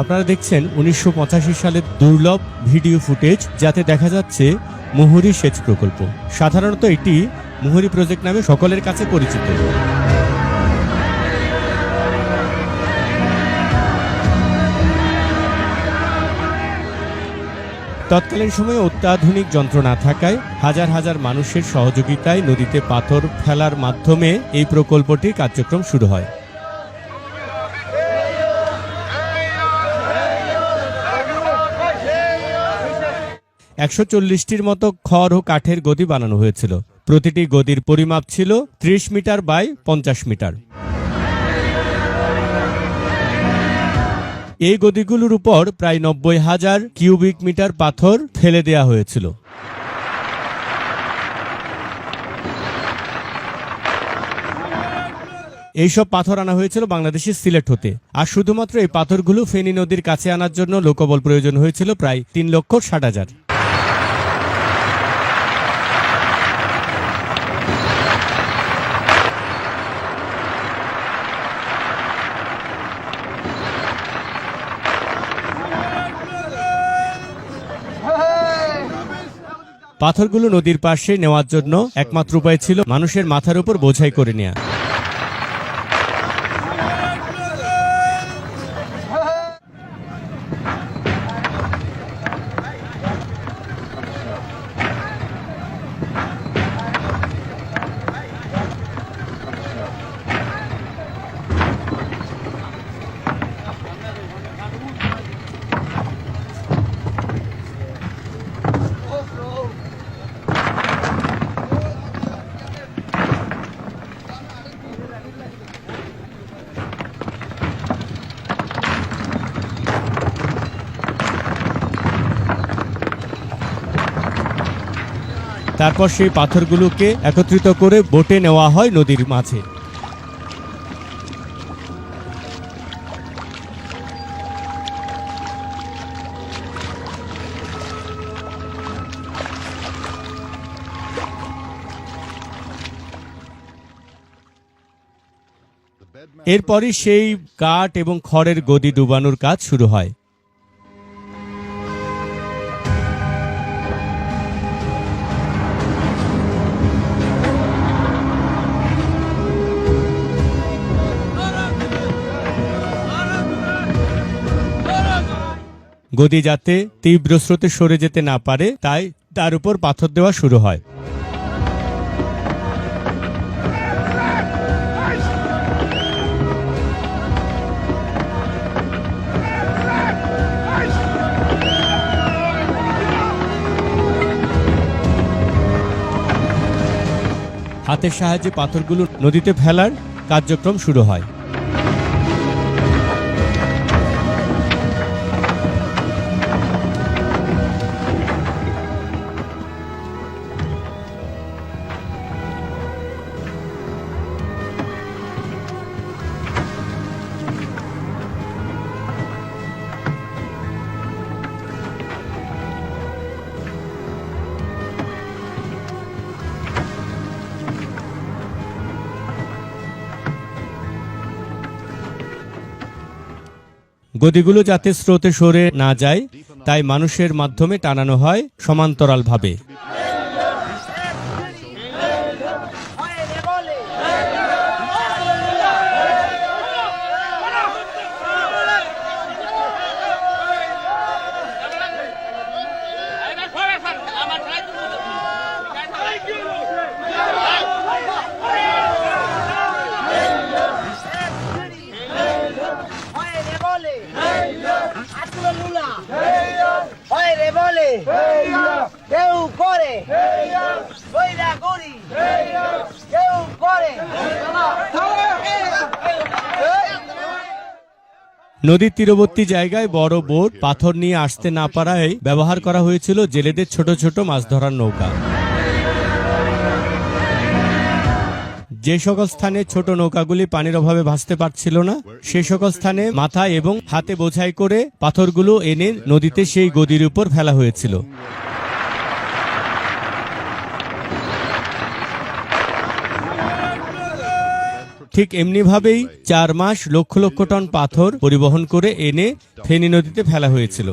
আপনারা দেখছেন উনিশশো সালের দুর্লভ ভিডিও ফুটেজ, যাতে দেখা যাচ্ছে মুহুরি সেচ প্রকল্প। সাধারণত এটি মুহুরী প্রজেক্ট নামে সকলের কাছে পরিচিত। তৎকালীন সময়ে অত্যাধুনিক যন্ত্র না থাকায় হাজার হাজার মানুষের সহযোগিতায় নদীতে পাথর ফেলার মাধ্যমে এই প্রকল্পটির কার্যক্রম শুরু হয়। একশো চল্লিশটির মতো খড় ও কাঠের গদি বানানো হয়েছিল। প্রতিটি গদির পরিমাপ ছিল ত্রিশ মিটার বাই পঞ্চাশ মিটার। এই গদিগুলোর উপর প্রায় নব্বই হাজার কিউবিক মিটার পাথর ফেলে দেয়া হয়েছিল। এইসব পাথর আনা হয়েছিল বাংলাদেশের সিলেট হতে। আর শুধুমাত্র এই পাথরগুলো ফেনী নদীর কাছে আনার জন্য লোকবল প্রয়োজন হয়েছিল প্রায় তিন লক্ষ ষাট হাজার। পাথরগুলো নদীর পাশে নেওয়ার জন্য একমাত্র উপায় ছিল মানুষের মাথার উপর বোঝাই করে নেওয়া তারপর সেই পাথরগুলোকে একত্রিত করে বোটে নেওয়া হয় নদীর মাঝে। এরপরই সেই কাঠ এবং খড়ের গদি ডুবানোর কাজ শুরু হয়। গদি যাতে তীব্র স্রোতে সরে যেতে না পারে, তাই তার উপর পাথর দেওয়া শুরু হয়। হাতের সাহায্যে পাথরগুলো নদীতে ফেলার কার্যক্রম শুরু হয়। গদিগুলো যাতে স্রোতে সরে না যায় তাই মানুষের মাধ্যমে টানানো হয় সমান্তরালভাবে। বলে কেউ করি কেউ করে নদীর তীরবর্তী জায়গায় বড় বোট, পাথর নিয়ে আসতে না পারায় ব্যবহার করা হয়েছিল জেলেদের ছোট ছোট মাছ ধরার নৌকা। যে সকল স্থানে ছোট নৌকাগুলি পানির অভাবে ভাসতে পারছিল না, সে সকল স্থানে মাথায় এবং হাতে বোঝাই করে পাথরগুলো এনে নদীতে সেই গদির উপর ফেলা হয়েছিল। ঠিক এমনিভাবেই চার মাস লক্ষ লক্ষ টন পাথর পরিবহন করে এনে ফেনী নদীতে ফেলা হয়েছিল।